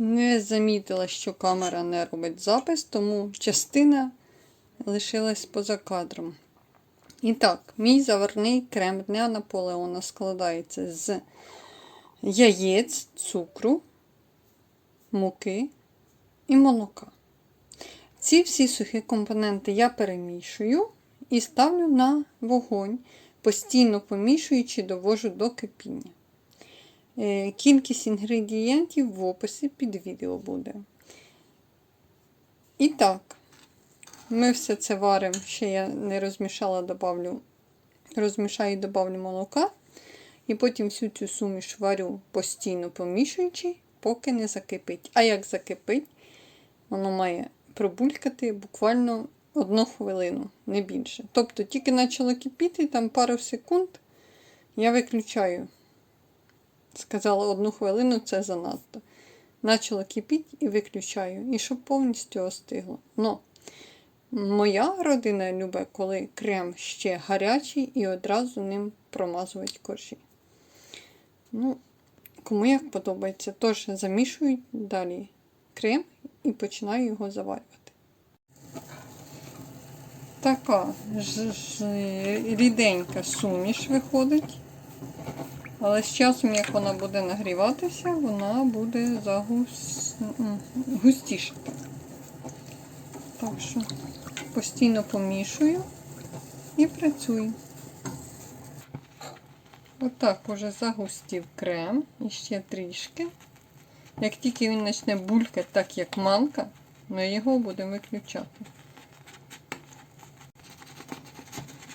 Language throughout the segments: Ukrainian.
Не замітила, що камера не робить запис, тому частина лишилась поза кадром. І так, мій заварний крем дня Наполеона складається з яєць, цукру, муки і молока. Ці всі сухі компоненти я перемішую і ставлю на вогонь, постійно помішуючи, довожу до кипіння. Е, Кількість інгредієнтів в описі під відео буде. І так, ми все це варимо, ще я не розмішала, добавлю, розмішаю і добавлю молока. І потім всю цю суміш варю постійно помішуючи, поки не закипить. А як закипить, воно має пробулькати буквально одну хвилину, не більше. Тобто тільки почало кипіти, там пару секунд я виключаю. Сказала одну хвилину це занадто. Почало кипіти і виключаю. І щоб повністю остигло. Но моя родина любить, коли крем ще гарячий і одразу ним промазувати коржі. Ну, кому як подобається, теж замішую далі крем і починаю його заварювати. Така ж, ж, ріденька суміш виходить. Але з часом, як вона буде нагріватися, вона буде загус... густіша. Так що постійно помішую і працюю. Отак уже загустів крем і ще трішки. Як тільки він почне булькати, так як манка, ми його будемо виключати.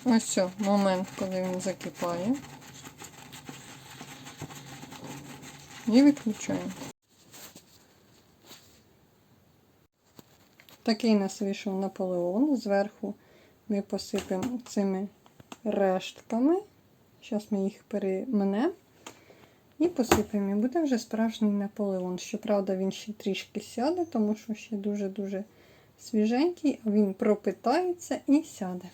Ось момент, коли він закипає. І виключаємо. Такий нас вийшов Наполеон. Зверху ми посипемо цими рештками. Зараз ми їх перемнемо і посипемо. І буде вже справжній Наполеон. Щоправда, він ще трішки сяде, тому що ще дуже-дуже свіженький, він пропитається і сяде.